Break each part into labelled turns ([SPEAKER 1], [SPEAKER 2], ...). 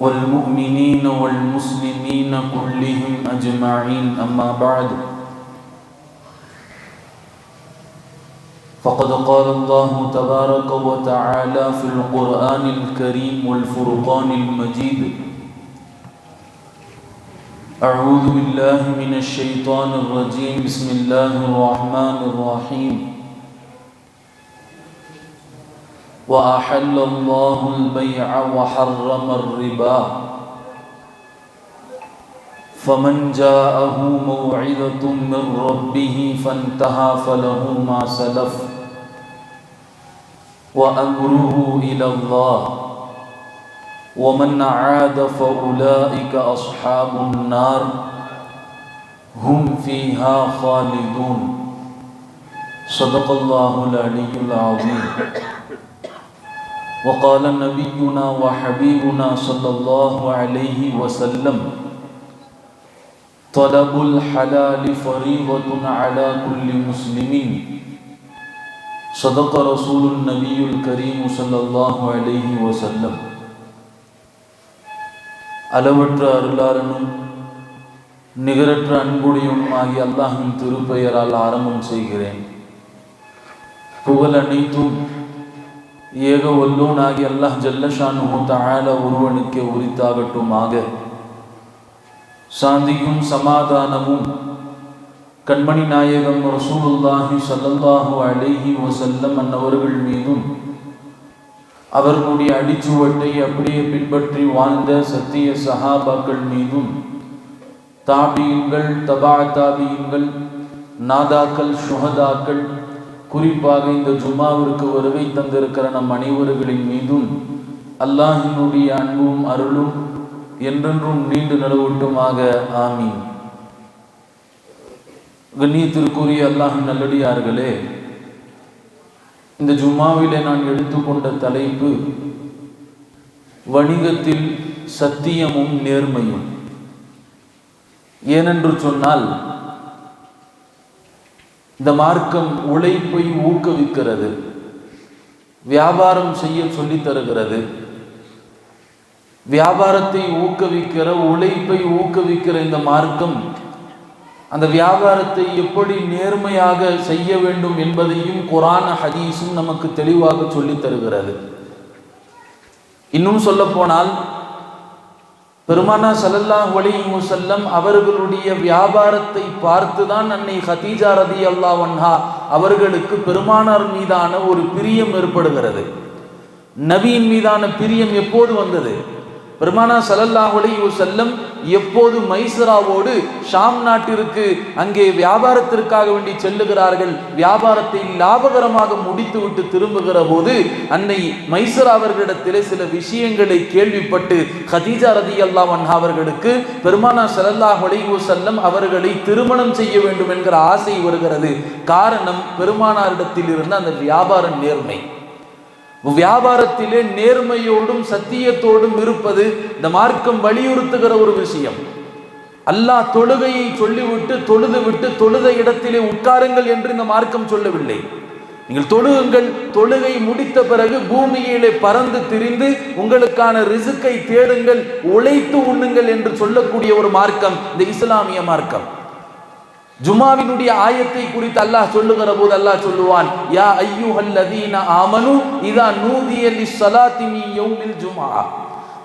[SPEAKER 1] والمؤمنين والمسلمين كلهم أجمعين. أما بعد فقد قال الله تبارك وتعالى في القرآن الكريم والفرقان المجيد أعوذ بالله من الشيطان الرجيم. بسم الله الرحمن الرحيم. وأحل الله البيع وحرم الربا. فمن جاءه موعظة من ربه فانتهى فله ما سلف. وأمره إلى الله. ومن عاد فأولئك أصحاب النار. هم فيها خالدون. صدق الله العلي العظيم. وقال نبينا وحبيبنا صلى الله عليه وسلم طلب الحلال فريضة على كل مسلم صدق رسول النبي الكريم صلى الله عليه وسلم அளவற்ற அருளாளனும் நிகரற்ற அன்புடையும் ஆகிய அல்லாஹின் திருப்பெயரால் ஆரம்பம் செய்கிறேன் புகழ் அனைத்தும் ஏக ஒல்லோனாகி அல்லாஹ் ஜல்லஷானு தாழ ஒருவனுக்கே உரித்தாகட்டுமாக சாந்தியும் சமாதானமும் கண்மணி நாயகம் ரசூலுல்லாஹி சல்லல்லாஹு அலைஹி வசல்லம் அன்னவர்கள் மீதும் அவர்களுடைய அடிச்சுவட்டை அப்படியே பின்பற்றி வாழ்ந்த சத்திய சஹாபாக்கள் மீதும் தாபியுங்கள் தபா தாபியுங்கள் நாதாக்கள் சுகதாக்கள் குறிப்பாக இந்த ஜும்மாவிற்கு வருகை தந்திருக்கிற நம் அனைவர்களின் மீதும் அல்லாஹினுடைய அன்பும் அருளும் என்றென்றும் நீண்டு நிலவட்டுமாக. ஆமீன். கண்ணியத்திற்குரிய அல்லாஹின் நல்லடியார்களே இந்த ஜும்மாவிலே நான் எடுத்துக்கொண்ட தலைப்பு வணிகத்தில் சத்தியமும் நேர்மையும். ஏனென்று சொன்னால் இந்த மார்க்கம் உழைப்பை ஊக்குவிக்கிறது. வியாபாரம் செய்ய சொல்லி தருகிறது. வியாபாரத்தை ஊக்குவிக்கிற உழைப்பை ஊக்குவிக்கிற இந்த மார்க்கம் அந்த வியாபாரத்தை எப்படி நேர்மையாக செய்ய வேண்டும் என்பதையும் குரான ஹதீஸும் நமக்கு தெளிவாக சொல்லி தருகிறது. இன்னும் சொல்ல போனால் பெருமானா சல்லல்லாஹ் ஒலி செல்லம் அவர்களுடைய வியாபாரத்தை பார்த்து தான் அன்னை ஹதீஜா ரதி அல்லாவன்ஹா அவர்களுக்கு பெருமானார் மீதான ஒரு பிரியம் ஏற்படுகிறது. நபியின் மீதான பிரியம் எப்போது வந்தது? பெருமானா சல்லல்லாஹுலை செல்லம் எப்போது மைசராவோடு ஷாம் நாட்டிற்கு அங்கே வியாபாரத்திற்காக வேண்டி செல்லுகிறார்கள் வியாபாரத்தை லாபகரமாக முடித்துவிட்டு திரும்புகிற போது அன்னை மைசரா அவர்களிடத்திலே சில விஷயங்களை கேள்விப்பட்டு ஹதீஜா ரதி அல்லாவன் அவர்களுக்கு பெருமானா சல்லல்லாஹுலை செல்லம் அவர்களை திருமணம் செய்ய வேண்டும் என்கிற ஆசை வருகிறது. காரணம் பெருமானாரிடத்தில் இருந்த அந்த வியாபார நேர்மை. வியாபாரத்திலே நேர்மையோடும் சத்தியத்தோடும் இருப்பது இந்த மார்க்கம் வலியுறுத்துகிற ஒரு விஷயம். அல்லாஹ் தொழுகையை சொல்லிவிட்டு தொழுது விட்டு தொழுத இடத்திலே உட்காருங்கள் என்று இந்த மார்க்கம் சொல்லவில்லை. நீங்கள் தொழுகுங்கள். தொழுகை முடித்த பிறகு பூமியிலே பறந்து திரிந்து உங்களுக்கான ரிசுக்கை தேடுங்கள் உழைத்து உண்ணுங்கள் என்று சொல்லக்கூடிய ஒரு மார்க்கம் இந்த இஸ்லாமிய மார்க்கம். ஜுமாவினுடைய ஆயத்தை குறித்து அல்லாஹ் சொல்லுகிற போது அல்லாஹ் சொல்லுவான் யா ஐயுஹல்லதீன ஆமனு இதா நூதிய லிஸ்ஸலாத்தி மீ யௌமில் ஜுமா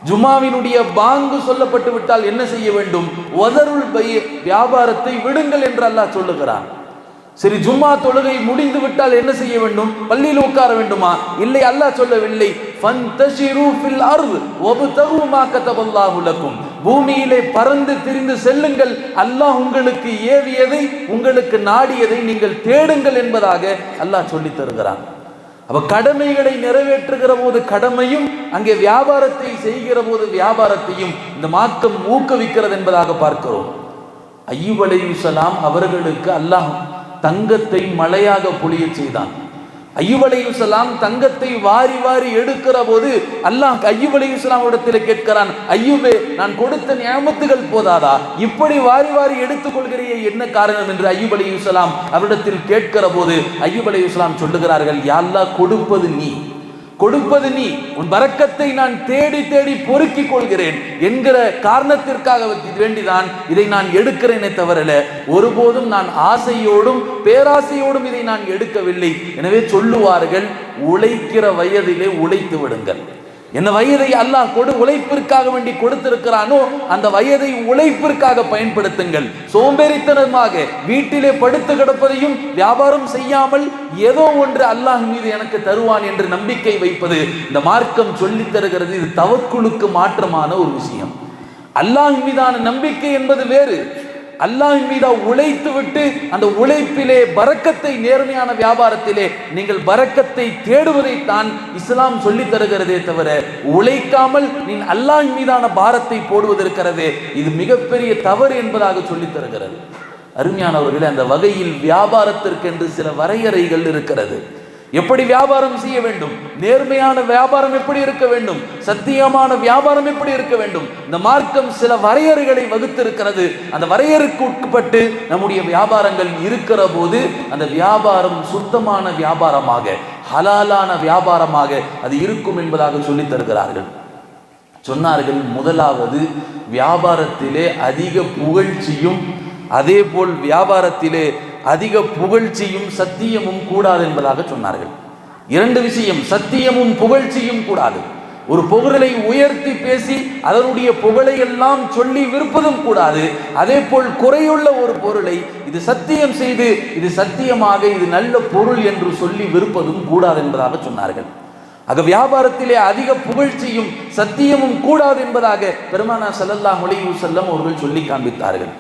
[SPEAKER 1] ஜுமாவினுடைய பாங்கு சொல்லப்பட்டு விட்டால் என்ன செய்ய வேண்டும்? வதருள் பை வியாபாரத்தை விடுங்கள் என்று அல்லாஹ் சொல்லுகிறான். சரி ஜும்மா தொழுகை முடிந்து விட்டால் என்ன செய்ய வேண்டும்? பள்ளியில் உட்கார வேண்டுமா? இல்லை அல்லாஹ் சொல்லவில்லை. ஃபந்தஷிரு ஃபில் அர்து வப்தகு மா கதபல்லாஹு லக்கும். பூமியிலே பறந்து திரிந்து செல்லுங்கள். அல்லாஹ் உங்களுக்கு ஏவியதை உங்களுக்கு நாடியதை நீங்கள் தேடுங்கள் என்பதாக அல்லாஹ் சொல்லித் தருகிறான். அப்ப கடமைகளை நிறைவேற்றுகிற போது கடமையும் அங்கே வியாபாரத்தை செய்கிற போது வியாபாரத்தையும் இந்த மார்க்கம் ஊக்குவிக்கிறது என்பதாக பார்க்கிறோம். ஐயூப் அலையுசலாம் அவர்களுக்கு அல்லாஹ் தங்கத்தை மழையாக பொழிய செய்தான். ஐயூப் தங்கத்தை வாரி வாரி எடுக்கிற போது அல்லாஹ் ஐயூப் இடத்துல இடத்தில் கேட்கிறான் ஐயூபே நான் கொடுத்த நியமத்துகள் போதாதா? இப்படி வாரி வாரி எடுத்துக் கொள்கிறியே என்ன காரணம்? என்று ஐயூப் அவரிடத்தில் கேட்கிற போது ஐயூப் சொல்லுகிறார்கள் யாரெல்லாம் கொடுப்பது நீ. கொடுப்பது நீ. உன் வரக்கத்தை நான் தேடி தேடி பொறுக்கிக் கொள்கிறேன் என்கிற காரணத்திற்காக வேண்டிதான் இதை நான் எடுக்கிறேனே தவறல ஒருபோதும் நான் ஆசையோடும் பேராசையோடும் இதை நான் எடுக்கவில்லை. எனவே சொல்லுவார்கள் உழைக்கிற வயதிலே உழைத்து விடுங்கள். என்ன வயதை அல்லாஹ் கொடு உழைப்பிற்காக வேண்டி கொடுத்திருக்கிறானோ அந்த வயதை உழைப்பிற்காக பயன்படுத்துங்கள். சோம்பேறித்தனமாக வீட்டிலே படுத்து கிடப்பதையும் வியாபாரம் செய்யாமல் ஏதோ ஒன்று அல்லாஹ் மீது எனக்கு தருவான் என்று நம்பிக்கை வைப்பது இந்த மார்க்கம் சொல்லித் தருகிறது இது தவக்குழுக்கு மாற்றமான ஒரு விஷயம். அல்லாஹ் மீதான நம்பிக்கை என்பது வேறு. அல்லாஹின் மீதா உழைத்து விட்டு அந்த உழைப்பிலே பறக்கத்தை நேர்மையான வியாபாரத்திலே நீங்கள் பறக்கத்தை தேடுவதை தான் இஸ்லாம் சொல்லி தருகிறதே தவிர உழைக்காமல் நீ அல்லாஹின் மீதான பாரத்தை போடுவதற்கிறதே இது மிகப்பெரிய தவறு என்பதாக சொல்லி தருகிறது. அருமையானவர்களே அந்த வகையில் வியாபாரத்திற்கென்று சில வரையறைகள் இருக்கிறது. எப்படி வியாபாரம் செய்ய வேண்டும்? நேர்மையான வியாபாரம் எப்படி இருக்க வேண்டும்? சத்தியமான வியாபாரம் எப்படி இருக்க வேண்டும்? இந்த மார்க்கம் சில வரையறைகளை வகுத்திருக்கிறது. அந்த வரையறைக்கு உட்பட்டு நம்முடைய வியாபாரங்கள் இருக்கிற போது அந்த வியாபாரம் சுத்தமான வியாபாரமாக ஹலாலான வியாபாரமாக அது இருக்கும் என்பதாக சொல்லி தருகிறார்கள். சொன்னார்கள் முதலாவது வியாபாரத்திலே அதிக புகழ்ச்சியும் அதே போல் வியாபாரத்திலே அதிக புகழ்ச்சியும் சத்தியமும் கூடாது என்பதாக சொன்னார்கள். இரண்டு விஷயம் சத்தியமும் புகழ்ச்சியும் கூடாது. ஒரு புகழை உயர்த்தி பேசி அதனுடைய புகழை எல்லாம் சொல்லி விற்பதும் கூடாது. அதே போல் குறையுள்ள ஒரு பொருளை இது சத்தியம் செய்து இது சத்தியமாக இது நல்ல பொருள் என்று சொல்லி விற்பதும் கூடாது என்பதாக சொன்னார்கள். ஆக வியாபாரத்திலே அதிக புகழ்ச்சியும் சத்தியமும் கூடாது என்பதாக பெருமானா சல்லல்லா மொழிவு செல்லம் அவர்கள் சொல்லி காண்பித்தார்கள்.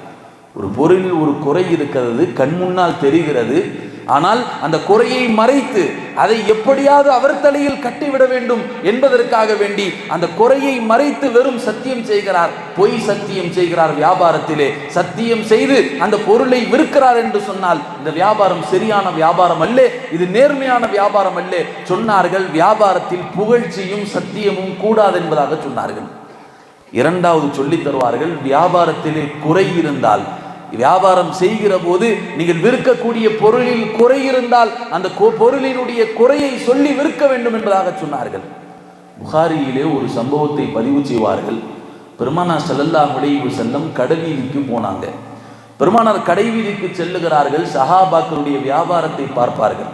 [SPEAKER 1] ஒரு பொருளில் ஒரு குறை இருக்கிறது கண் முன்னால் தெரிகிறது. ஆனால் அந்த குறையை மறைத்து அதை எப்படியாவது அவர் தலையில் கட்டிவிட வேண்டும் என்பதற்காக வேண்டி அந்த குறையை மறைத்து வெறும் சத்தியம் செய்கிறார். பொய் சத்தியம் செய்கிறார் வியாபாரத்திலே. சத்தியம் செய்து அந்த பொருளை விற்கிறார் என்று சொன்னால் இந்த வியாபாரம் சரியான வியாபாரம் அல்ல இது நேர்மையான வியாபாரம் அல்ல சொன்னார்கள். வியாபாரத்தில் புகழ்ச்சியும் சத்தியமும் கூடாது என்பதாக சொன்னார்கள். இரண்டாவது சொல்லித் தருவார்கள் வியாபாரத்திலே குறை இருந்தால் வியாபாரம் செய்கிற போது நீங்கள் விற்கக்கூடிய பொருளில் குறை இருந்தால் அந்த பொருளினுடைய குறையை சொல்லி விற்க வேண்டும் என்பதாக சொன்னார்கள். புகாரியிலே ஒரு சம்பவத்தை பதிவு செய்வார்கள். பெருமானார் செல்லல்லா உடைவு செல்லம் கடைவீதிக்கு போனாங்க. பெருமானார் கடைவீதிக்கு செல்லுகிறார்கள். சஹாபாக்களுடைய வியாபாரத்தை பார்ப்பார்கள்.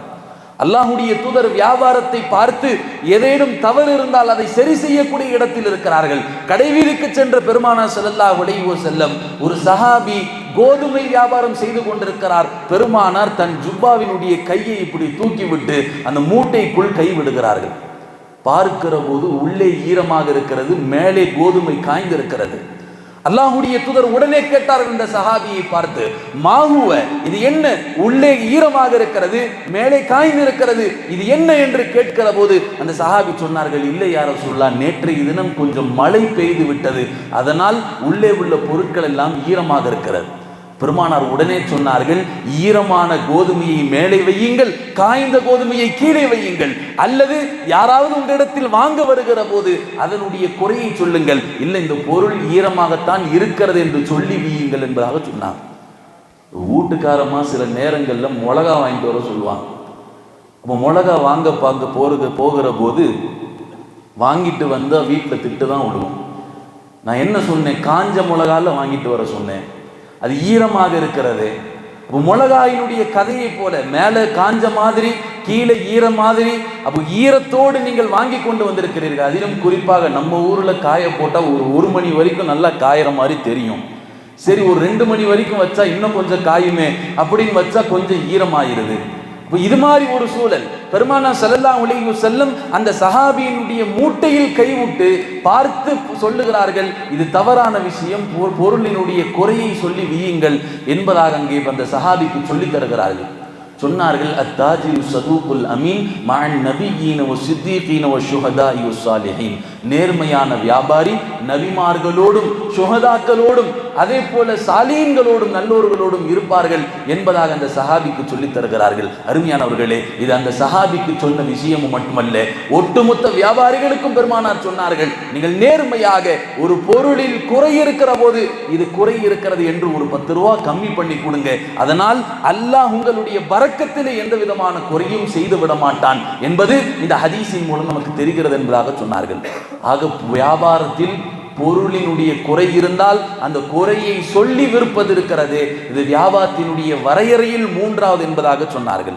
[SPEAKER 1] அல்லாஹுடைய தூதர் வியாபாரத்தை பார்த்து ஏதேனும் தவறு இருந்தால் அதை சரி செய்யக்கூடிய இடத்தில் இருக்கிறார்கள். கடைவீதிக்கு சென்ற பெருமானா செல்லல்லா உடையோ செல்லம் ஒரு சஹாபி கோதுமை வியாபாரம் செய்து கொண்டிருக்கிறார். பெருமானார் தன் ஜுப்பாவினுடைய கையை இப்படி தூக்கிவிட்டு அந்த மூட்டைக்குள் கை விடுகிறார்கள் பார்க்கிற போது உள்ளே ஈரமாக இருக்கிறது மேலே கோதுமை காய்ந்திருக்கிறது. அல்லாஹுடைய தூதர் உடனே கேட்டார்கள் இந்த சஹாபியை பார்த்து மாகுவ இது என்ன? உள்ளே ஈரமாக இருக்கிறது மேலே காய்ந்து இருக்கிறது இது என்ன என்று கேட்கிற போது அந்த சஹாபி சொன்னார்கள் இல்லை யார சொல்லா நேற்றைய தினம் கொஞ்சம் மழை பெய்து விட்டது. அதனால் உள்ளே உள்ள பொருட்கள் எல்லாம் ஈரமாக இருக்கிறது. பெருமானார் உடனே சொன்னார்கள் ஈரமான கோதுமையை மேலே வையுங்கள் காய்ந்த கோதுமையை கீழே வையுங்கள் அல்லது யாராவது உங்களிடத்தில் வாங்க வருகிற போது அதனுடைய குறையை சொல்லுங்கள். இல்லை இந்த பொருள் ஈரமாகத்தான் இருக்கிறது என்று சொல்லி வீயுங்கள் என்பதாக சொன்னார். வீட்டுக்காரமா சில நேரங்களில் மிளகா வாங்கிட்டு வர சொல்லுவாங்க. அப்போ மிளகா வாங்க பார்க்க போறது போகிற போது வாங்கிட்டு வந்தால் வீட்டில் திட்டு தான் விடுவோம். நான் என்ன சொன்னேன்? காஞ்ச மிளகால வாங்கிட்டு வர சொன்னேன். அது ஈரமாக இருக்கிறது. அப்போ மிளகாயினுடைய கதையை போல மேலே காஞ்ச மாதிரி கீழே ஈர மாதிரி அப்போ ஈரத்தோடு நீங்கள் வாங்கி கொண்டு வந்திருக்கிறீர்கள். அதிலும் குறிப்பாக நம்ம ஊரில் காய போட்டால் ஒரு ஒரு மணி வரைக்கும் நல்லா காயிற மாதிரி தெரியும். சரி ஒரு ரெண்டு மணி வரைக்கும் வச்சா இன்னும் கொஞ்சம் காயுமே அப்படின்னு வச்சா கொஞ்சம் ஈரமாயிருது. இது மாதிரி ஒரு சூழல். பெருமானா செல்லல்லா ஒளிவு செல்லும் அந்த சஹாபியினுடைய மூட்டையில் கைவிட்டு பார்த்து சொல்லுகிறார்கள் இது தவறான விஷயம் பொருளினுடைய குறையை சொல்லி வீயுங்கள் என்பதாக அங்கே அந்த சஹாபிக்கு சொல்லித் தருகிறார்கள். சொன்னார்கள் அத்தாஜி சதூகுல் அமீன் மான் நபியீன ஒ சித்தீகீன ஒ ஷுஹதா யு சாலிஹீன் நேர்மையான வியாபாரி நபிமார்களோடும் சுகதாக்களோடும் அதே போல சாலீன்களோடும் நல்லோர்களோடும் இருப்பார்கள் என்பதாக அந்த சஹாபிக்கு சொல்லித் தருகிறார்கள். அருமையானவர்களே இது அந்த சஹாபிக்கு சொன்ன விஷயமும் மட்டுமல்ல ஒட்டுமொத்த வியாபாரிகளுக்கும் பெருமானார் சொன்னார்கள் நீங்கள் நேர்மையாக ஒரு பொருளில் குறை இருக்கிற போது இது குறை இருக்கிறது என்று ஒரு பத்து ரூபா கம்மி பண்ணி கொடுங்க. அதனால் அல்லாஹ் உங்களுடைய பறக்கத்திலே எந்த விதமான குறையும் செய்து விட மாட்டான். என்பது இந்த ஹதீஸின் மூலம் நமக்கு தெரிகிறது என்பதாக சொன்னார்கள். ஆக வியாபாரத்தில் பொருளினுடைய குறை இருந்தால் அந்த குறையை சொல்லி விற்பது இருக்கிறது. இது வியாபாரத்தினுடைய வரையறையில் மூன்றாவது என்பதாக சொன்னார்கள்.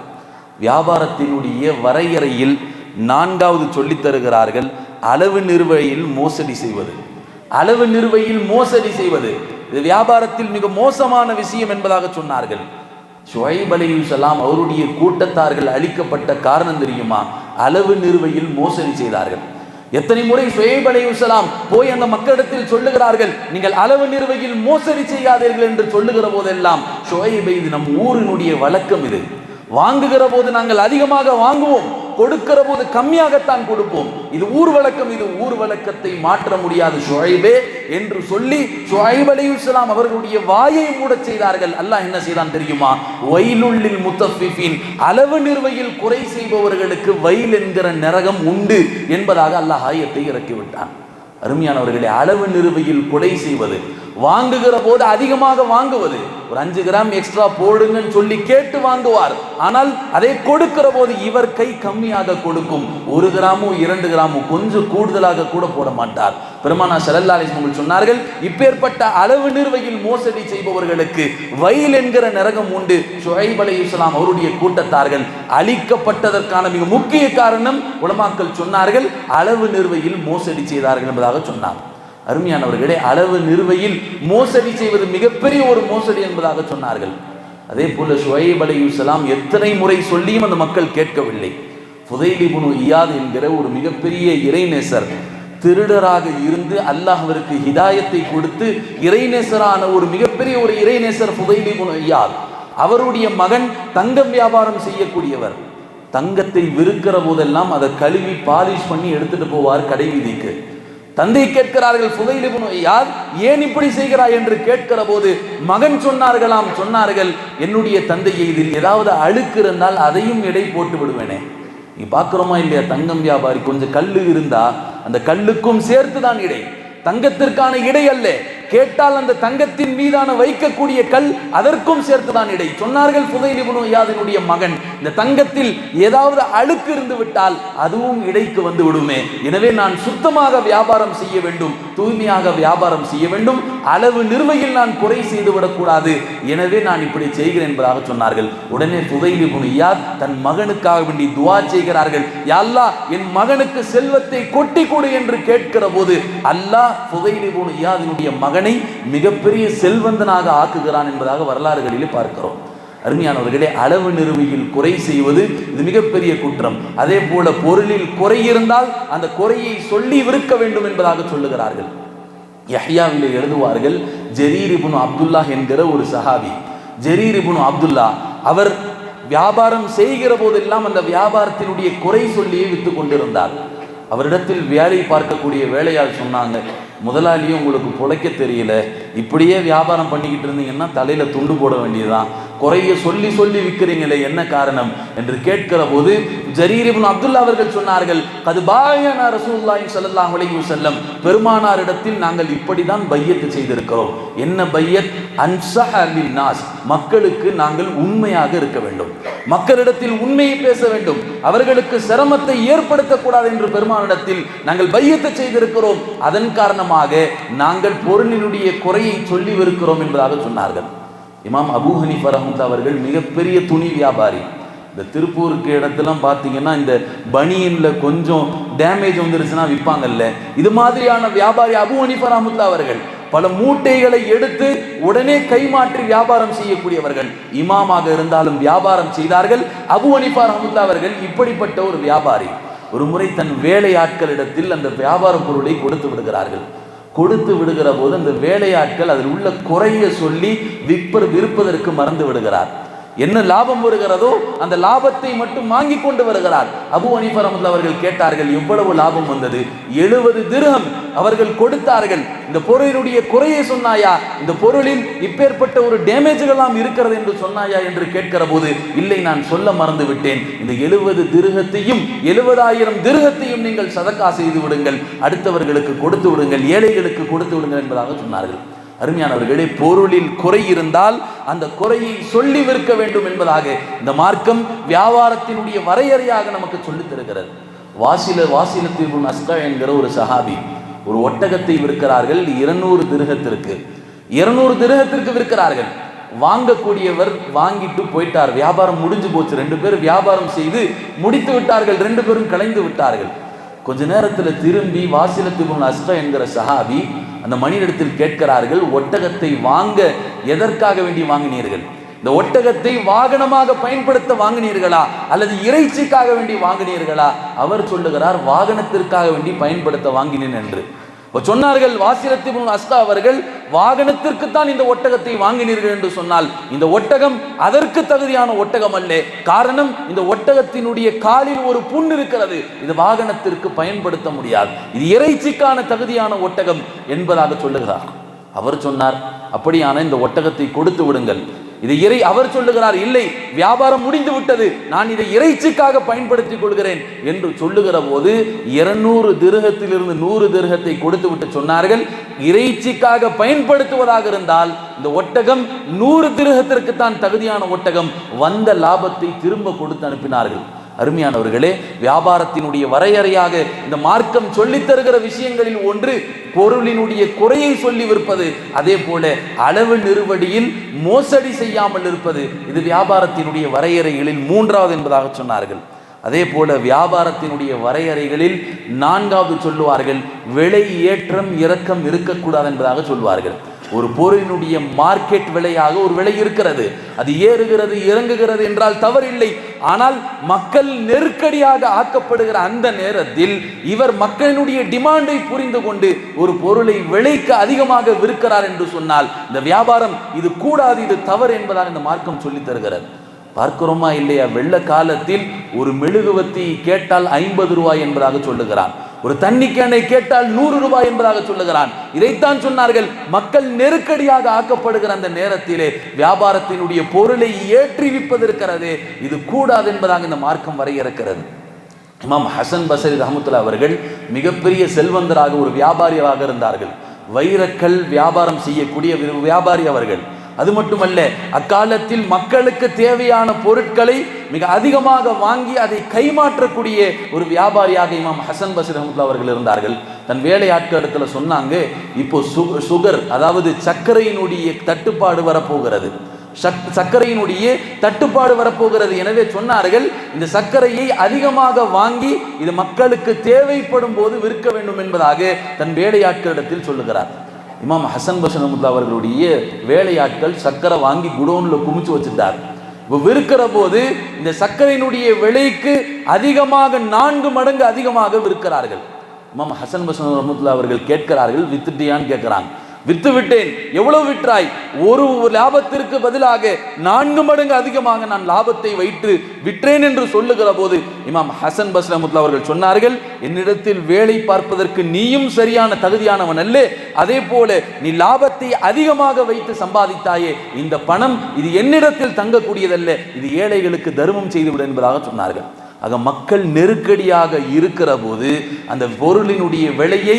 [SPEAKER 1] வியாபாரத்தினுடைய வரையறையில் நான்காவது சொல்லித் தருகிறார்கள் அளவு நிறுவையில் மோசடி செய்வது. அளவு நிறுவையில் மோசடி செய்வது. இது வியாபாரத்தில் மிக மோசமான விஷயம் என்பதாக சொன்னார்கள். ஷுவைப் அலையுசலாம் அவருடைய கூட்டத்தார்கள் அழிக்கப்பட்ட காரணம் தெரியுமா? அளவு நிறுவையில் மோசடி செய்தார்கள். எத்தனை முறை சுயேப் அலையுசலாம் போய் அந்த மக்களிடத்தில் சொல்லுகிறார்கள் நீங்கள் அளவு நிறுவையில் மோசடி செய்யாதீர்கள் என்று சொல்லுகிற போதெல்லாம் ஷுவைபை இது நம் ஊரினுடைய வழக்கம் இது. வாங்குகிற போது நாங்கள் அதிகமாக வாங்குவோம். கொடுக்கிற போது கம்மியாகத்தான் கொடுப்போம். இது ஊர் வழக்கம் இது ஊர் வழக்கத்தை மாற்ற முடியாது ஷுவைபே என்று சொல்லி ஷுழைப் அலி இஸ்லாம் அவர்களுடைய வாயை மூட செய்தார்கள். அல்லாஹ் என்ன செய்தான் தெரியுமா? வயலுள்ளில் முத்தஃபிஃபின். அளவு நிர்வையில் குறை செய்பவர்களுக்கு வயல் என்கிற நரகம் உண்டு என்பதாக அல்லாஹ் ஆயத்தை இறக்கிவிட்டான். அருமையானவர்களே அளவு நிறுவையில் கொலை செய்வது வாங்குகிற போது அதிகமாக வாங்குவது. ஒரு அஞ்சு கிராம் எக்ஸ்ட்ரா போடுங்கன்னு சொல்லி கேட்டு வாங்குவார். ஆனால் அதை கொடுக்கிற போது இவர் கை கம்மியாக கொடுக்கும். ஒரு கிராமும் இரண்டு கிராமும் கொஞ்சம் கூடுதலாக கூட போட மாட்டார். பெருமானா செல்லல்லா சொன்னார்கள் இப்பேற்பட்ட அளவு நிர்வையில் மோசடி செய்பவர்களுக்கு வயல் என்கிற நரகம் உண்டு. ஷுஹைப் அலி இஸ்லாம் அவருடைய கூட்டத்தார்கள் அழிக்கப்பட்டதற்கான மிக முக்கிய காரணம் உலமாக்கள் சொன்னார்கள் அளவு நிர்வையில் மோசடி செய்தார்கள் என்பதாக சொன்னார். அருமையானவர்களே அளவு நிறுவையில் மோசடி செய்வது மிகப்பெரிய ஒரு மோசடி என்பதாக சொன்னார்கள். அதே போல ஷுவைப் அலையுசலாம் எத்தனை முறை சொல்லியும் அந்த மக்கள் கேட்கவில்லை. புதைலிபுனு இயாது என்கிற ஒரு மிகப்பெரிய இறைநேசர் திருடராக இருந்து அல்லாஹ் அவருக்கு ஹிதாயத்தை கொடுத்து இறைநேசரான ஒரு மிகப்பெரிய ஒரு இறைநேசர் புதைலிபுனு இயாத் அவருடைய மகன் தங்கம் வியாபாரம் செய்யக்கூடியவர். தங்கத்தை விற்கிற போதெல்லாம் அதை கழுவி பாலிஷ் பண்ணி எடுத்துட்டு போவார் கடை வீதிக்கு தந்தை கேட்கிறார்கள் புதையிலிபுன் யார் ஏன் இப்படி செய்கிறாய்? என்று கேட்கிற போது மகன் சொன்னார்களாம். சொன்னார்கள் என்னுடைய தந்தையை இதில் ஏதாவது அழுக்கு இருந்தால் அதையும் எடை போட்டு விடுவேனே. நீ பார்க்குறோமா இல்லையா? தங்கம் வியாபாரி கொஞ்சம் கல் இருந்தா அந்த கல்லுக்கும் சேர்த்து தான் இடை. தங்கத்திற்கான இடை அல்ல கேட்டால் அந்த தங்கத்தின் மீதான வைக்கக்கூடிய கல் அதற்கும் சேர்த்துதான் இடை. சொன்னார்கள் புதைலிபுனு யாதினுடைய மகன். இந்த தங்கத்தில் ஏதாவது அழுக்கு இருந்து விட்டால் அதுவும் இடைக்கு வந்து விடுமே. எனவே நான் சுத்தமாக வியாபாரம் செய்ய வேண்டும். தூய்மையாக வியாபாரம் செய்ய வேண்டும். அளவு நிர்வையில் நான் குறை செய்து விடக்கூடாது. எனவே நான் இப்படி செய்கிறேன் என்பதாக சொன்னார்கள். உடனே புதைலிபுனு யார் தன் மகனுக்காக வேண்டி துவா செய்கிறார்கள். யாழ்லா என் மகனுக்கு செல்வத்தை கொட்டி கொடு என்று கேட்கிற போது அல்லாஹ் புதைலிபுனு யாதினுடைய மகன் மகனை மிகப்பெரிய செல்வந்தனாக ஆக்குகிறான் என்பதாக வரலாறுகளிலே பார்க்கிறோம். அருமையானவர்களே அளவு நிறுவியில் குறை செய்வது இது மிகப்பெரிய குற்றம். அதே போல பொருளில் குறை இருந்தால் அந்த குறையை சொல்லி விற்க வேண்டும் என்பதாக சொல்லுகிறார்கள். யஹ்யாவிலே எழுதுவார்கள் ஜெரீரிபுன் அப்துல்லா என்கிற ஒரு சஹாபி ஜெரீரிபுன் அப்துல்லா அவர் வியாபாரம் செய்கிற போதெல்லாம் அந்த வியாபாரத்தினுடைய குறை சொல்லியே விற்று கொண்டிருந்தார். அவரிடத்தில் வேலை பார்க்கக்கூடிய வேலையால் சொன்னாங்க முதலாளியும் உங்களுக்கு பிழைக்க தெரியல. இப்படியே வியாபாரம் பண்ணிக்கிட்டு இருந்தீங்கன்னா தலையில் துண்டு போட வேண்டியதுதான். குறைய சொல்லி சொல்லி விற்கிறீங்களே என்ன காரணம்? என்று கேட்கிற போது ஜரீரிபுன் அப்துல்லா அவர்கள் சொன்னார்கள் அது பாயனா ரசூல்லாய் செல்லலாம் அலைஹி செல்லம் பெருமானாரிடத்தில் நாங்கள் இப்படிதான் பையத்து செய்திருக்கிறோம். என்ன பையத்? அன்சஹ நாஸ் மக்களுக்கு நாங்கள் உண்மையாக இருக்க வேண்டும். மக்களிடத்தில் உண்மையை பேச வேண்டும். அவர்களுக்கு சிரமத்தை ஏற்படுத்தக்கூடாது என்று பெருமானிடத்தில் நாங்கள் பையத்தை செய்திருக்கிறோம். அதன் காரணமாக நாங்கள் பொருளினுடைய குறையை சொல்லி இருக்கிறோம் என்பதாக சொன்னார்கள். இமாம் அபு ஹனீஃப் ரஹமத் அவர்கள் மிகப்பெரிய துணி வியாபாரி. இந்த திருப்பூருக்கு இடத்துலாம் பார்த்தீங்கன்னா இந்த பனியனில் கொஞ்சம் டேமேஜ் வந்துருச்சுன்னா விற்பாங்கல்ல. இது மாதிரியான வியாபாரி அபு ஹனீஃப் ரஹமத்துல்லா அவர்கள் பல மூட்டைகளை எடுத்து உடனே கைமாற்றி வியாபாரம் செய்யக்கூடியவர்கள். இமாமாக இருந்தாலும் வியாபாரம் செய்தார்கள். அபு ஹனீஃபா ரஹமுல்லா அவர்கள் இப்படிப்பட்ட ஒரு வியாபாரி. ஒரு முறை தன் வேலையாட்களிடத்தில் அந்த வியாபார பொருளை கொடுத்து விடுகிறார்கள். கொடுத்து விடுகிற போது அந்த வேலையாட்கள் அதில் உள்ள குறைய சொல்லி விற்பர் விற்பதற்கு மறந்து விடுகிறார். என்ன லாபம் வருகிறதோ அந்த லாபத்தை மட்டும் வாங்கி கொண்டு வருகிறார். அபு அனிஃபர் அவர்கள் கேட்டார்கள் எவ்வளவு லாபம் வந்தது? எழுபது திருகம் அவர்கள் கொடுத்தார்கள். இந்த பொருளினுடைய குறையை சொன்னாயா? இந்த பொருளில் இப்பேற்பட்ட ஒரு டேமேஜுகள்லாம் இருக்கிறது என்று சொன்னாயா? என்று கேட்கிற போது இல்லை நான் சொல்ல மறந்து விட்டேன் இந்த எழுபது திருகத்தையும் எழுபதாயிரம் திருகத்தையும் நீங்கள் சதக்கா செய்து விடுங்கள். அடுத்தவர்களுக்கு கொடுத்து விடுங்கள் ஏழைகளுக்கு கொடுத்து விடுங்கள் என்பதாக சொன்னார்கள். அருமையானவர்களே பொருளில் குறை இருந்தால் அந்த குறையை சொல்லி விற்க வேண்டும் என்பதாக இந்த மார்க்கம் வியாபாரத்தினுடைய வரையறையாக நமக்கு சொல்லித் தருகிறது. வாசில வாசிலத்தின் அஸ்கா என்கிற ஒரு சஹாபி ஒரு ஒட்டகத்தை விற்கிறார்கள் இருநூறு திருகத்திற்கு. இருநூறு திருகத்திற்கு விற்கிறார்கள். வாங்கக்கூடியவர் வாங்கிட்டு போயிட்டார். வியாபாரம் முடிஞ்சு போச்சு. ரெண்டு பேரும் வியாபாரம் செய்து முடித்து விட்டார்கள். ரெண்டு பேரும் கலைந்து விட்டார்கள். கொஞ்ச நேரத்தில் திரும்பி வாசிலத்துக்கு அஸ்கா என்கிற சஹாபி அந்த மணியிடத்தில் கேட்கிறார்கள் ஒட்டகத்தை வாங்க எதற்காக வேண்டி வாங்கினீர்கள்? இந்த ஒட்டகத்தை வாகனமாக பயன்படுத்த வாங்கினீர்களா? அல்லது இறைச்சிக்காக வேண்டி வாங்கினீர்களா? அவர் சொல்லுகிறார் வாகனத்திற்காக வேண்டி பயன்படுத்த வாங்கினேன் என்று. இப்போ சொன்னார்கள் வாசிரத்தி அஸ்தா அவர்கள் வாகனத்திற்கு தான் இந்த ஒட்டகத்தை வாங்கினீர்கள் என்று சொன்னால் இந்த ஒட்டகம் அதற்கு தகுதியான ஒட்டகம் அல்ல. காரணம் இந்த ஒட்டகத்தினுடைய காலில் ஒரு புண் இருக்கிறது. இது வாகனத்திற்கு பயன்படுத்த முடியாது. இது இறைச்சிக்கான தகுதியான ஒட்டகம் என்பதாக சொல்லுகிறார். அவர் சொன்னார் அப்படியான இந்த ஒட்டகத்தை கொடுத்து விடுங்கள். இது இறை அவர் சொல்லுகிறார் இல்லை வியாபாரம் முடிந்து விட்டது நான் இதை இறைச்சிக்காக பயன்படுத்திக் கொள்கிறேன் என்று சொல்லுகிற போது இருநூறு திருகத்திலிருந்து நூறு திருகத்தை கொடுத்து விட்டு சொன்னார்கள். இறைச்சிக்காக பயன்படுத்துவதாக இருந்தால் இந்த ஒட்டகம் நூறு திருகத்திற்கு தான் தகுதியான ஒட்டகம் வந்த லாபத்தை திரும்ப கொடுத்து அனுப்பினார்கள். அருமையானவர்களே வியாபாரத்தினுடைய வரையறையாக இந்த மார்க்கம் சொல்லித் தருகிற விஷயங்களில் ஒன்று பொருளினுடைய குறையை சொல்லி விற்பது அதே போல அளவு நிறுவடியில் மோசடி செய்யாமல் இருப்பது. இது வியாபாரத்தினுடைய வரையறைகளில் மூன்றாவது என்பதாக சொன்னார்கள். அதே போல வியாபாரத்தினுடைய வரையறைகளில் நான்காவது சொல்லுவார்கள் விலை ஏற்றம் இறக்கம் இருக்கக்கூடாது என்பதாக சொல்வார்கள். ஒரு பொருளினுடைய மார்க்கெட் விலையாக ஒரு விலை இருக்கிறது. அது ஏறுகிறது இறங்குகிறது என்றால் தவறில்லை. ஆனால் மக்கள் நெருக்கடியாக ஆக்கப்படுகிற அந்த நேரத்தில் இவர் மக்களினுடைய டிமாண்டை புரிந்து கொண்டு ஒரு பொருளை விலைக்கு அதிகமாக விற்கிறார் என்று சொன்னால் இந்த வியாபாரம் இது கூடாது இது தவறு என்பதாக இந்த மார்க்கம் சொல்லித் தருகிறது. பார்க்கிறோமா இல்லையா? வெள்ள காலத்தில் ஒரு மெழுகுவத்தி கேட்டால் ஐம்பது ரூபாய் என்பதாக சொல்லுகிறான். ஒரு தண்ணி கேனை கேட்டால் நூறு ரூபாய் என்பதாக சொல்லுகிறான். இதைத்தான் சொன்னார்கள் மக்கள் நெருக்கடியாக ஆக்கப்படுகிற அந்த நேரத்திலே வியாபாரத்தினுடைய பொருளை ஏற்றி விற்பதற்கிறது இது கூடாது என்பதாக இந்த மார்க்கம் வரையறுக்கிறது. இமாம் ஹசன் பசரி ரஹமத்துல்லா அவர்கள் மிகப்பெரிய செல்வந்தராக ஒரு வியாபாரியாக இருந்தார்கள். வைரக்கல் வியாபாரம் செய்யக்கூடிய வியாபாரி அவர்கள். அது மட்டுமல்ல அக்காலத்தில் மக்களுக்கு தேவையான பொருட்களை மிக அதிகமாக வாங்கி அதை கைமாற்றக்கூடிய ஒரு வியாபாரியாக இமாம் ஹசன் பசீர் அஹமதுல்லா அவர்கள் இருந்தார்கள். தன் வேலையாட்களிடத்துல சொன்னாங்க இப்போ சுகர் அதாவது சர்க்கரையினுடைய தட்டுப்பாடு வரப்போகிறது. சர்க்கரையினுடைய தட்டுப்பாடு வரப்போகிறது. எனவே சொன்னார்கள் இந்த சர்க்கரையை அதிகமாக வாங்கி இது மக்களுக்கு தேவைப்படும் போது விற்க வேண்டும் என்பதாக தன் வேலையாட்களிடத்தில் சொல்லுகிறார். இமாம் ஹசன் பசன் அவர்களுடைய வேலையாட்கள் சர்க்கரை வாங்கி குடோனில் குமிச்சு வச்சுட்டார் இப்போ விற்கிற போது இந்த சர்க்கரையினுடைய விலைக்கு அதிகமாக நான்கு மடங்கு அதிகமாக விற்கிறார்கள். இமாம் ஹசன் பசன் அவர்கள் கேட்கிறார்கள் வித்துட்டியான்னு கேட்கிறாங்க. வித்து விட்டேன் எவ்வளவு விற்றாய்? ஒரு லாபத்திற்கு பதிலாக நான்கு மடங்கு அதிகமாக நான் லாபத்தை வைத்து விற்றேன் என்று சொல்லுகிற போது இமாம் ஹசன் பஸ்ரமுத்ல அவர்கள் சொன்னார்கள் என்னிடத்தில் வேலை பார்ப்பதற்கு நீயும் சரியான தகுதியானவன் அல்ல. அதே போல நீ லாபத்தை அதிகமாக வைத்து சம்பாதித்தாயே இந்த பணம் இது என்னிடத்தில் தங்கக்கூடியதல்ல. இது ஏழைகளுக்கு தர்மம் செய்துவிடும் என்பதாக சொன்னார்கள். ஆக மக்கள் நெருக்கடியாக இருக்கிற போது அந்த பொருளினுடைய விலையை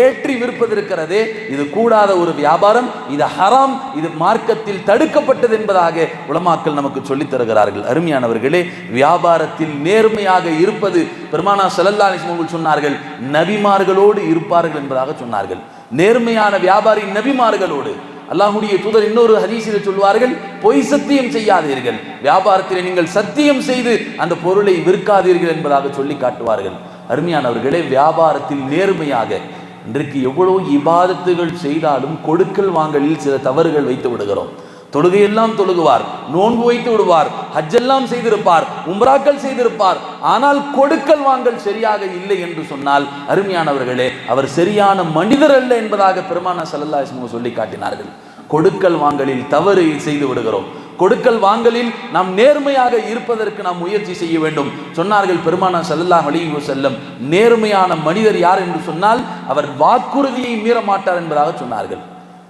[SPEAKER 1] ஏற்றி விற்பதிருக்கிறதே இது கூடாத ஒரு வியாபாரம் இது ஹராம் இது மார்க்கத்தில் தடுக்கப்பட்டது என்பதாக உலமாக்கள் நமக்கு சொல்லித் தருகிறார்கள். அருமையானவர்களே வியாபாரத்தில் நேர்மையாக இருப்பது பெருமானா செலல்லா சொன்னார்கள் நபிமார்களோடு இருப்பார்கள் என்பதாக சொன்னார்கள். நேர்மையான வியாபாரி நபிமார்களோடு அல்லாஹுடைய தூதர் இன்னொரு ஹதீசில் சொல்வார்கள் பொய் சத்தியம் செய்யாதீர்கள். வியாபாரத்தில் நீங்கள் சத்தியம் செய்து அந்த பொருளை விற்காதீர்கள் என்பதாக சொல்லி காட்டுவார்கள். அருமையானவர்களே வியாபாரத்தில் நேர்மையாக இன்றைக்கு எவ்வளவு இபாதத்துகள் செய்தாலும் கொடுக்கல் வாங்கலில் சில தவறுகள் வைத்து விடுகிறோம். தொழுகையெல்லாம் தொழுகுவார் நோன்பு வைத்து விடுவார் ஹஜ்ஜெல்லாம் செய்திருப்பார் உம்ராக்கள் செய்திருப்பார். ஆனால் கொடுக்கல் வாங்கல் சரியாக இல்லை என்று சொன்னால் அருமையானவர்களே அவர் சரியான மனிதர் அல்ல என்பதாக பெருமான சல்லல்லா சொல்லி காட்டினார்கள். கொடுக்கல் வாங்கலில் தவறு செய்து விடுகிறோம். கொடுக்கல் வாங்கலில் நாம் நேர்மையாக இருப்பதற்கு நாம் முயற்சி செய்ய வேண்டும். சொன்னார்கள் பெருமானா ஸல்லல்லாஹு அலைஹி வஸல்லம் நேர்மையான மனிதர் யார் என்று சொன்னால் அவர் வாக்குறுதியை மீற மாட்டார் என்பதாக சொன்னார்கள்.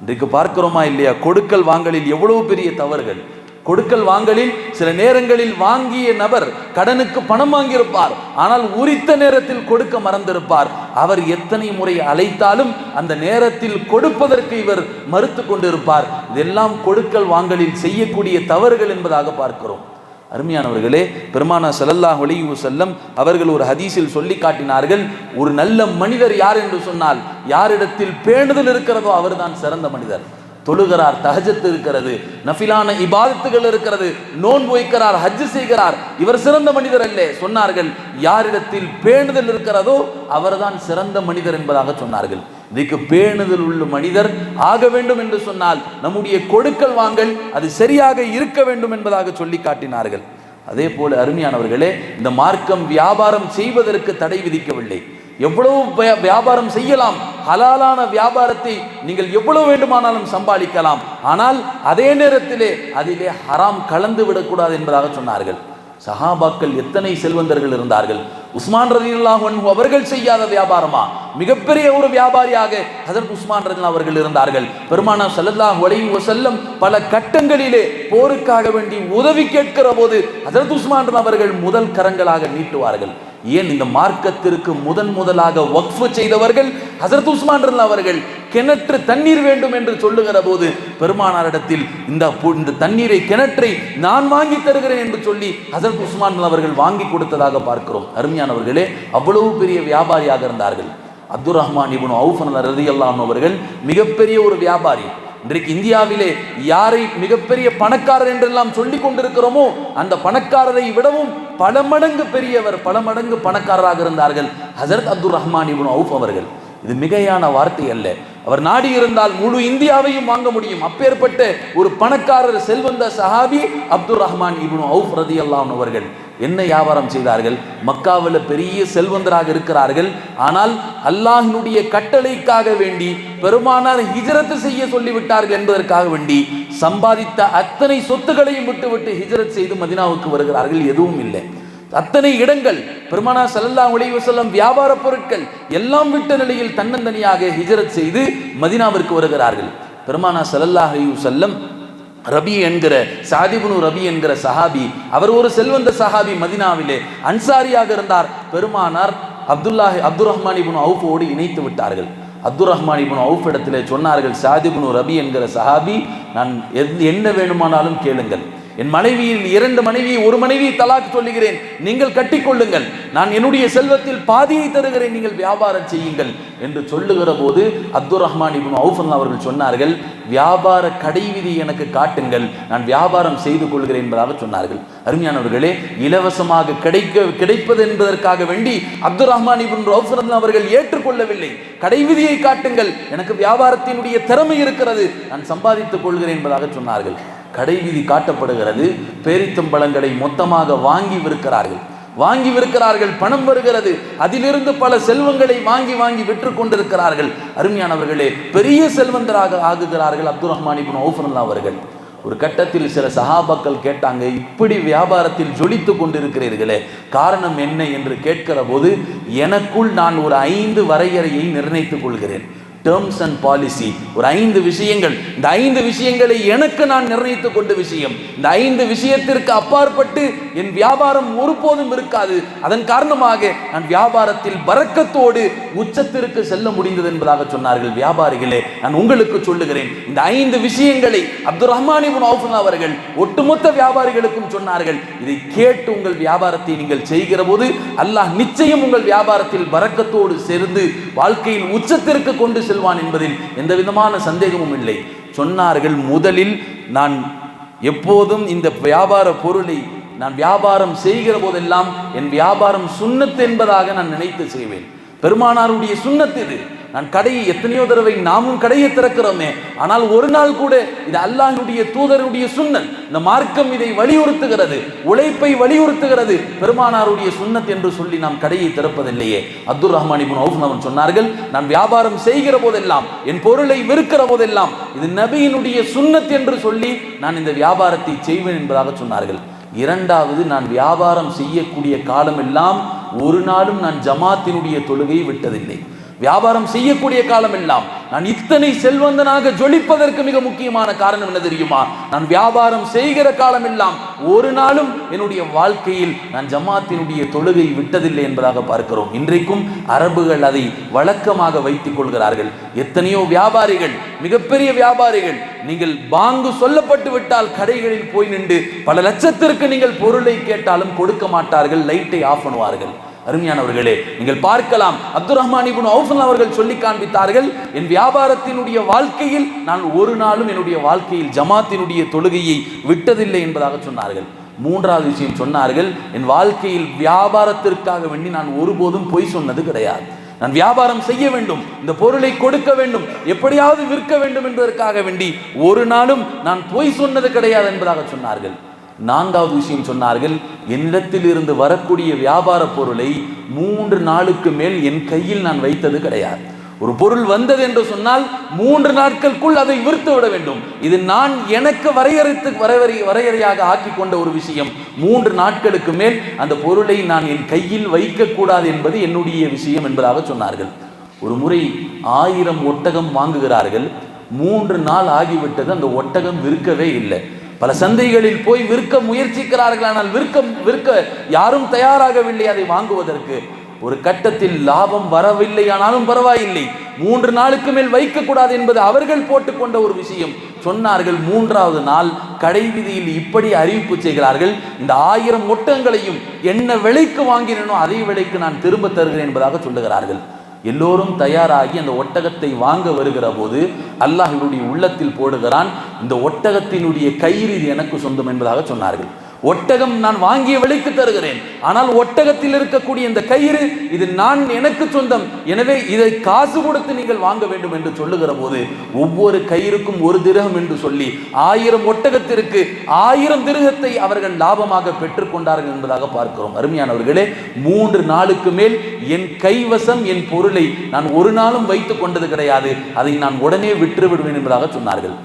[SPEAKER 1] இன்றைக்கு பார்க்கிறோமா இல்லையா? கொடுக்கல் வாங்கலில் எவ்வளவு பெரிய தவறுகள். கொடுக்கல் வாங்கலில் சில நேரங்களில் வாங்கிய நபர் கடனுக்கு பணம் வாங்கியிருப்பார். ஆனால் உரித்த நேரத்தில் கொடுக்க மறந்திருப்பார். அவர் எத்தனை முறை அழைத்தாலும் அந்த நேரத்தில் கொடுப்பதற்கு இவர் மறுத்து கொண்டிருப்பார். இதெல்லாம் கொடுக்கல் வாங்கலில் செய்யக்கூடிய தவறுகள் என்பதாக பார்க்கிறோம். அருமையானவர்களே பெருமானா ஸல்லல்லாஹு அலைஹி செல்லம் அவர்கள் ஒரு ஹதீஸில் சொல்லி காட்டினார்கள் ஒரு நல்ல மனிதர் யார் என்று சொன்னால் யாரிடத்தில் பேணுதல் இருக்கிறதோ அவர்தான் சிறந்த மனிதர். தொழுகிறார் தஹஜத்து இருக்கிறது நஃபிலான இபாதத்துகள் இருக்கிறது நோன் வைக்கிறார் ஹஜ் செய்கிறார் இவர் சிறந்த மனிதர் அல்ல சொன்னார்கள். யாரிடத்தில் பேணுதல் இருக்கிறதோ அவர்தான் சிறந்த மனிதர் என்பதாக சொன்னார்கள். இதுக்கு பேணுதல் உள்ள மனிதர் ஆக வேண்டும் என்று சொன்னால் நம்முடைய கொடுக்கல் வாங்கல் அது சரியாக இருக்க வேண்டும் என்பதாக சொல்லி காட்டினார்கள். அதே போல அருமையானவர்களே இந்த மார்க்கம் வியாபாரம் செய்வதற்கு தடை விதிக்கவில்லை. எவ்வளவு வியா- வியாபாரம் செய்யலாம் ஹலாலான வியாபாரத்தை நீங்கள் எவ்வளவு வேண்டுமானாலும் சம்பாதிக்கலாம். ஆனால் அதே நேரத்திலே அதிலே ஹராம் கலந்து விடக்கூடாது என்பதாக சொன்னார்கள். சஹாபாக்கள் எத்தனை செல்வந்தர்கள் இருந்தார்கள்? உஸ்மான் ரதியுல்லாஹன் அவர்கள் செய்யாத வியாபாரமா? மிகப்பெரிய ஒரு வியாபாரியாக ஹஜரத் உஸ்மான் ரதில் அவர்கள் இருந்தார்கள். பெருமானா சல்லல்லாஹ் ஒலையும் செல்லும் பல கட்டங்களிலே போருக்காக வேண்டி உதவி கேட்கிற போது ஹஜரத் உஸ்மான் அவர்கள் முதல் கரங்களாக நீட்டுவார்கள். ஏன் இந்த மார்க்கத்திற்கு முதன் முதலாக வக்ஃபு செய்தவர்கள் ஹசரத் உஸ்மான் அவர்கள்? கிணற்று தண்ணீர் வேண்டும் என்று சொல்லுகிற போது பெருமானாரிடத்தில் இந்த பு- இந்த தண்ணீரை கிணற்றை நான் வாங்கி தருகிறேன் என்று சொல்லி ஹசரத் உஸ்மான் அவர்கள் வாங்கி கொடுத்ததாக பார்க்கிறோம். அருமையானவர்களே அவ்வளவு பெரிய வியாபாரியாக இருந்தார்கள். அப்துல் ரஹ்மான் இபுன் அவுஃபன் ரதி அவர்கள் மிகப்பெரிய ஒரு வியாபாரி. இன்றைக்கு இந்தியாவிலே யாரை மிகப்பெரிய பணக்காரர் என்றெல்லாம் சொல்லி கொண்டிருக்கிறோமோ அந்த பணக்காரரை விடவும் பல மடங்கு பெரியவர் பல மடங்கு பணக்காரராக இருந்தார்கள் ஹசரத் அப்துல் ரஹ்மான் இபுன் அவுஃப் அவர்கள். இது மிகையான வார்த்தை அல்ல. அவர் நாடி இருந்தால் முழு இந்தியாவையும் வாங்க முடியும். அப்பேற்பட்ட ஒரு பணக்காரர் செல்வந்த சஹாபி அப்துல் ரஹ்மான் இப்னு அவுஃப் ரதி அவர்கள் என்ன வியாபாரம் செய்தார்கள். மக்காவில் பெரிய செல்வந்தராக இருக்கிறார்கள். ஆனால் அல்லாஹினுடைய கட்டளைக்காக வேண்டி பெருமானார் ஹிஜரத்து செய்ய சொல்லிவிட்டார்கள் என்பதற்காக வேண்டி சம்பாதித்த அத்தனை சொத்துக்களையும் விட்டுவிட்டு ஹிஜரத் செய்து மதினாவுக்கு வருகிறார்கள். எதுவும் இல்லை. அத்தனை இடங்கள் பெருமானா ஸல்லல்லாஹு அலைஹி வஸல்லம் வியாபார பொருட்கள் எல்லாம் விட்ட நிலையில் தன்னந்தனியாக ஹிஜரத் செய்து மதினாவிற்கு வருகிறார்கள். பெருமானா ஸல்லல்லாஹு அலைஹி வஸல்லம் ரபி என்கிற சாதிபுனு ரபி என்கிற சஹாபி அவர் ஒரு செல்வந்த சஹாபி மதினாவிலே அன்சாரியாக இருந்தார். பெருமானார் அப்துல்லாஹி அப்துல் ரஹ்மான் இபுன் அவுஃபோடு இணைத்து விட்டார்கள். அப்துல் ரஹ்மான் இபுன் அவுஃப் இடத்திலே சொன்னார்கள் சாதிபுனு ரபி என்கிற சஹாபி நான் எது- என்ன வேணுமானாலும் கேளுங்கள். என் மனைவியில் இரண்டு மனைவி ஒரு மனைவி தலாக் சொல்லுகிறேன். நீங்கள் கட்டிக்கொள்ளுங்கள். நான் என்னுடைய செல்வத்தில் பாதியை தருகிறேன். நீங்கள் வியாபாரம் செய்யுங்கள் என்று சொல்லுகிற போது அப்துல் ரஹ்மான் அவர்கள் சொன்னார்கள் வியாபார கடைவிதி எனக்கு காட்டுங்கள். நான் வியாபாரம் செய்து கொள்கிறேன் என்பதாக சொன்னார்கள். அருமையானவர்களே இலவசமாக கிடைக்க கிடைப்பது என்பதற்காக வேண்டி அப்துல் ரஹ்மான் அவர்கள் ஏற்றுக்கொள்ளவில்லை. கடைவிதியை காட்டுங்கள். எனக்கு வியாபாரத்தினுடைய திறமை இருக்கிறது. நான் சம்பாதித்துக் கொள்கிறேன் என்பதாக சொன்னார்கள். கடைவீதி காட்டப்படுகிறது. பேரித்தம்பழங்களை மொத்தமாக வாங்கி விற்கிறார்கள். வாங்கி விற்கிறார்கள் பணம் வருகிறது. அதிலிருந்து பல செல்வங்களை வாங்கி வாங்கி விற்று கொண்டிருக்கிறார்கள். அருமையானவர்களே பெரிய செல்வந்தராக ஆகுகிறார்கள் அப்துல் ரஹ்மான் இப்னு அவுஃப் அவர்கள். ஒரு கட்டத்தில் சில சஹாபாக்கள் கேட்டாங்க இப்படி வியாபாரத்தில் ஜொலித்து கொண்டிருக்கிறீர்களே காரணம் என்ன? என்று கேட்கிற போது எனக்குள் நான் ஒரு ஐந்து வரையறையை நிர்ணயித்துக் கொள்கிறேன். டேர்ம்ஸ் அண்ட் பாலிசி ஒரு ஐந்து விஷயங்கள். இந்த ஐந்து விஷயங்களை எனக்கு நான் நிர்ணயித்துக் கொண்ட விஷயம். இந்த ஐந்து விஷயத்திற்கு அப்பாற்பட்டு என் வியாபாரம் ஒருபோதும் இருக்காது. அதன் காரணமாக நான் வியாபாரத்தில் பறக்கத்தோடு உச்சத்திற்கு செல்ல முடிந்தது என்பதாக சொன்னார்கள் வியாபாரிகளே. நான் உங்களுக்கு சொல்லுகிறேன். இந்த ஐந்து விஷயங்களை அப்துல் ரஹ்மான் அவர்கள் ஒட்டுமொத்த வியாபாரிகளுக்கும் சொன்னார்கள். இதை கேட்டு உங்கள் வியாபாரத்தை நீங்கள் செய்கிற போது அல்லாஹ் நிச்சயம் உங்கள் வியாபாரத்தில் பறக்கத்தோடு சேர்ந்து வாழ்க்கையில் உச்சத்திற்கு கொண்டு செல்வான் என்பதில் எந்த விதமான சந்தேகமும் இல்லை. சொன்னார்கள் முதலில் நான் எப்போதும் இந்த வியாபார பொருளை நான் வியாபாரம் செய்கிற போதெல்லாம் என் வியாபாரம் சுண்ணத்து என்பதாக நான் நினைத்து செய்வேன். பெருமானாருடைய சுண்ணத்து இது. நான் கடையை எத்தனையோ தடவை நாமும் கடையை திறக்கிறோமே. ஆனால் ஒரு நாள் கூட இது அல்லாஹுடைய தூதருடைய சுண்ணன் இந்த மார்க்கம் இதை வலியுறுத்துகிறது. உழைப்பை வலியுறுத்துகிறது. பெருமானாருடைய சுன்னத் என்று சொல்லி நாம் கடையை திறப்பதில்லையே. அப்துல் ரஹ்மான் இபுன் அவன் சொன்னார்கள் நான் வியாபாரம் செய்கிற போதெல்லாம் என் பொருளை விற்கிற போதெல்லாம் இது நபியினுடைய சுண்ணத் என்று சொல்லி நான் இந்த வியாபாரத்தை செய்வேன் என்பதாக சொன்னார்கள். இரண்டாவது நான் வியாபாரம் செய்யக்கூடிய காலமெல்லாம் ஒரு நாளும் நான் ஜமாத்தினுடைய தொழுகையை விட்டதில்லை. வியாபாரம் செய்யக்கூடிய காலம் எல்லாம் நான் இத்தனை செல்வந்தனாக ஜொலிப்பதற்கு மிக முக்கியமான காரணம் என்ன தெரியுமா? நான் வியாபாரம் செய்கிற காலம் எல்லாம் ஒரு நாளும் என்னுடைய வாழ்க்கையில் நான் ஜமாத்தினுடைய தொழுகை விட்டதில்லை என்பதாக பார்க்கிறோம். இன்றைக்கும் அரபுகள் அதை வழக்கமாக வைத்துக் கொள்கிறார்கள். எத்தனையோ வியாபாரிகள் மிகப்பெரிய வியாபாரிகள் நீங்கள் பாங்கு சொல்லப்பட்டு விட்டால் கடைகளில் போய் நின்று பல லட்சத்திற்கு நீங்கள் பொருளை கேட்டாலும் கொடுக்க மாட்டார்கள் லைட்டை ஆஃப் பண்ணுவார்கள். அருமையானவர்களே நீங்கள் பார்க்கலாம். அப்துல் ரஹ்மான் இப்னு அவர்கள் சொல்லி காண்பித்தார்கள் என் வியாபாரத்தினுடைய வாழ்க்கையில் நான் ஒரு நாளும் என்னுடைய வாழ்க்கையில் ஜமாத்தினுடைய தொழுகையை விட்டதில்லை என்பதாக சொன்னார்கள். மூன்றாவது விஷயம் சொன்னார்கள் என் வாழ்க்கையில் வியாபாரத்திற்காக வேண்டி நான் ஒருபோதும் பொய் சொன்னது கிடையாது. நான் வியாபாரம் செய்ய வேண்டும் இந்த பொருளை கொடுக்க வேண்டும் எப்படியாவது விற்க வேண்டும் என்பதற்காக வேண்டி ஒரு நாளும் நான் பொய் சொன்னது கிடையாது என்பதாக சொன்னார்கள். நான்காவது விஷயம் சொன்னார்கள் என்னிடத்தில் இருந்து வரக்கூடிய வியாபார பொருளை மூன்று நாளுக்கு மேல் என் கையில் நான் வைத்தது கிடையாது. ஒரு பொருள் வந்தது என்று சொன்னால் மூன்று நாட்களுக்குள் அதை விற்று விட வேண்டும். இது நான் எனக்கு வரையறுத்து வரையறை வரையறையாக ஆக்கி கொண்ட ஒரு விஷயம். மூன்று நாட்களுக்கு மேல் அந்த பொருளை நான் என் கையில் வைக்கக்கூடாது என்பது என்னுடைய விஷயம் என்பதாக சொன்னார்கள். ஒரு முறை ஆயிரம் ஒட்டகம் வாங்குகிறார்கள். மூன்று நாள் ஆகிவிட்டது அந்த ஒட்டகம் விற்கவே இல்லை. பல சந்தைகளில் போய் விற்க முயற்சிக்கிறார்கள் ஆனால் விற்க விற்க யாரும் தயாராகவில்லை அதை வாங்குவதற்கு. ஒரு கட்டத்தில் லாபம் வரவில்லை ஆனாலும் பரவாயில்லை. மூன்று நாளுக்கு மேல் வைக்கக்கூடாது என்பது அவர்கள் போட்டுக்கொண்ட ஒரு விஷயம். சொன்னார்கள் மூன்றாவது நாள் கடை விதியில் இப்படி அறிவிப்பு செய்கிறார்கள். இந்த ஆயிரம் ஒட்டங்களையும் என்ன விலைக்கு வாங்கினேனோ அதே விலைக்கு நான் திரும்ப தருகிறேன் என்பதாக சொல்லுகிறார்கள். எல்லோரும் தயாராகி அந்த ஒட்டகத்தை வாங்க வருகிற போது அல்லாஹ் இவருடைய உள்ளத்தில் போடுகிறான். இந்த ஒட்டகத்தினுடைய கயிறு இது எனக்கு சொந்தம் என்பதாக சொன்னார்கள். ஒட்டகம் நான் வாங்கிய விலைக்கு தருகிறேன். ஆனால் ஒட்டகத்தில் இருக்கக்கூடிய இந்த கயிறு இது நான் எனக்கு சொந்தம். எனவே இதை காசு கொடுத்து நீங்கள் வாங்க வேண்டும் என்று சொல்லுகிற போது ஒவ்வொரு கயிறுக்கும் ஒரு திருகம் என்று சொல்லி ஆயிரம் ஒட்டகத்திற்கு ஆயிரம் திருகத்தை அவர்கள் லாபமாக பெற்றுக்கொண்டார்கள் என்பதாக பார்க்கிறோம். அருமையானவர்களே மூன்று நாளுக்கு மேல் என் கைவசம் என் பொருளை நான் ஒரு நாளும் வைத்துக் கொண்டது கிடையாது. அதை நான் உடனே விற்று விடுவேன் என்பதாக சொன்னார்கள்.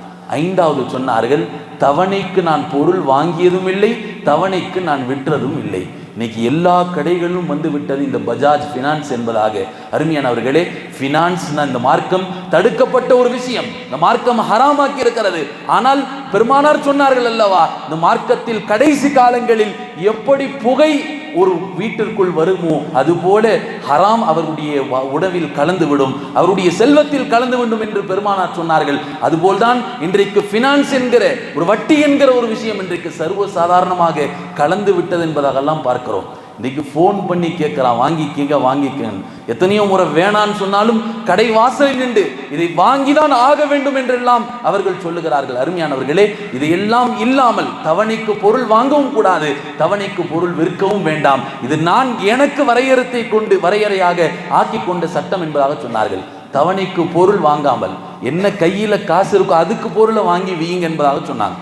[SPEAKER 1] ஐந்தாவது சொன்னார்கள் தவணைக்கு நான் பொருள் வாங்கியதும் இல்லை தவணைக்கு நான் விற்றதும் இல்லை இன்னைக்கு எல்லா கடைகளும் வந்து விட்டது இந்த பஜாஜ் ஃபினான்ஸ் என்பதாக. அருமையானவர்களே ஃபினான்ஸ்னா இந்த மார்க்கம் தடுக்கப்பட்ட ஒரு விஷயம். இந்த மார்க்கம் ஹராமாக்கி இருக்கிறது ஆனால் பெருமானார் சொன்னார்கள் அல்லவா இந்த மார்க்கத்தில் கடைசி காலங்களில் எப்படி புகை ஒரு வீட்டிற்குள் வருமோ? அதுபோல ஹராம் அவருடைய உடவில் உணவில் கலந்து விடும் அவருடைய செல்வத்தில் கலந்து விடும் என்று பெருமானார் சொன்னார்கள். அதுபோல்தான் இன்றைக்கு ஃபினான்ஸ் என்கிற ஒரு வட்டி என்கிற ஒரு விஷயம் இன்றைக்கு சர்வ சாதாரணமாக கலந்து விட்டது என்பதாகலாம் பார்க்கிறோம். இன்னைக்கு ஃபோன் பண்ணி கேட்கலாம் வாங்கிக்கங்க வாங்கிக்கங்க எத்தனையோ முறை வேணான்னு சொன்னாலும் கடை வாசலில் நின்று இதை வாங்கிதான் ஆக வேண்டும் என்றெல்லாம் அவர்கள் சொல்லுகிறார்கள். அருமையானவர்களே இதையெல்லாம் இல்லாமல் தவணைக்கு பொருள் வாங்கவும் கூடாது தவணைக்கு பொருள் விற்கவும் வேண்டாம். இது நான் எனக்கு வரையறுத்தை கொண்டு வரையறையாக ஆக்கி கொண்ட சட்டம் என்பதாக சொன்னார்கள். தவணைக்கு பொருள் வாங்காமல் என்ன கையில காசு இருக்கோ அதுக்கு பொருளை வாங்கி வீங்க என்பதாக சொன்னாங்க.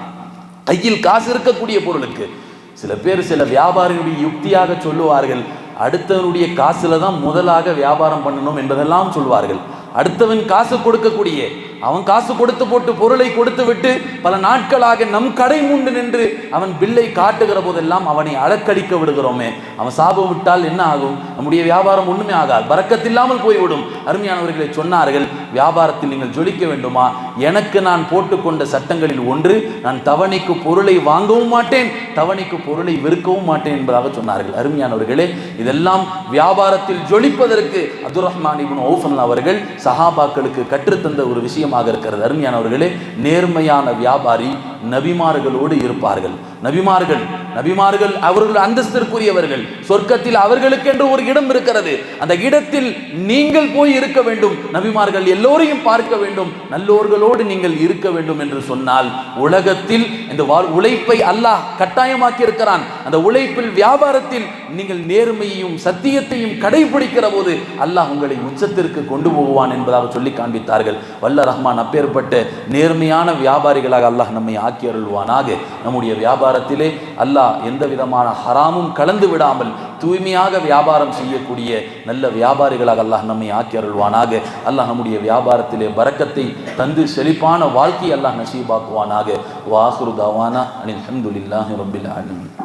[SPEAKER 1] கையில் காசு இருக்கக்கூடிய பொருளுக்கு. சில பேர் சில வியாபாரிகளுடைய யுக்தியாக சொல்லுவார்கள் அடுத்தவனுடைய காசுல தான் முதலாக வியாபாரம் பண்ணணும் என்பதெல்லாம் சொல்வார்கள். அடுத்தவன் காசு கொடுக்கக்கூடிய அவன் காசு கொடுத்து போட்டு பொருளை கொடுத்து விட்டு பல நாட்களாக நம் கடை முண்டு நின்று அவன் பில்லை காட்டுகிற போதெல்லாம் அவனை அலக்கழிக்க விடுகிறோமே. அவன் சாபம் விட்டால் என்ன ஆகும்? நம்முடைய வியாபாரம் ஒண்ணுமே ஆகாது. பறக்கத்தில்லாமல் போய்விடும். அருமையானவர்களை சொன்னார்கள் வியாபாரத்தில் நீங்கள் ஜொலிக்க வேண்டுமா? எனக்கு நான் போட்டுக்கொண்ட சட்டங்களில் ஒன்று நான் தவணைக்கு பொருளை வாங்கவும் மாட்டேன் தவணைக்கு பொருளை விற்கவும் மாட்டேன் என்பதாக சொன்னார்கள். அருமையானவர்களே இதெல்லாம் வியாபாரத்தில் ஜொலிப்பதற்கு அப்துல் ரஹ்மான் இபின் ஓஃபன் அவர்கள் சஹாபாக்களுக்கு கற்றுத்தந்த ஒரு விஷயம் விஷயமாக இருக்கிறது. அருமையானவர்களே நேர்மையான வியாபாரி நபிமார்களோடு இருப்பார்கள். நபிமார்கள் நபிமார்கள் அவர்கள் அந்தஸ்திற்குரியவர்கள். சொர்க்கத்தில் அவர்களுக்கென்று ஒரு இடம் இருக்கிறது. அந்த இடத்தில் நீங்கள் போய் இருக்க வேண்டும். நபிமார்கள் எல்லோரையும் பார்க்க வேண்டும். நல்லோர்களோடு நீங்கள் இருக்க வேண்டும் என்று சொன்னால் உலகத்தில் இந்த வாழ் உழைப்பை அல்லாஹ் கட்டாயமாக்கி இருக்கிறான் அந்த உழைப்பில் வியாபாரத்தில் நீங்கள் நேர்மையையும் சத்தியத்தையும் கடைபிடிக்கிற போது அல்லாஹ் உங்களை உச்சத்திற்கு கொண்டு போவான் என்பதாக சொல்லி காண்பித்தார்கள். வல்ல ரஹ்மான் அப்பேற்பட்ட நேர்மையான வியாபாரிகளாக அல்லாஹ் நம்மை ஆக்கி அருள்வானாக. நம்முடைய வியாபாரத்திலே அல்லாஹ் எந்த விதமான ஹராமும் கலந்து விடாமல் தூய்மையாக வியாபாரம் செய்யக்கூடிய நல்ல வியாபாரிகளாக அல்லாஹ் நம்மை ஆக்கி அருள்வானாக. அல்லாஹ் நம்முடைய வியாபாரத்திலே பறக்கத்தை தந்து செழிப்பான வாழ்க்கை அல்லாஹ் நசீபாக்குவானாக. வாஹுரு தவானா அனில் அஹமதுல்லாஹி ரபில் ஆலமீன்.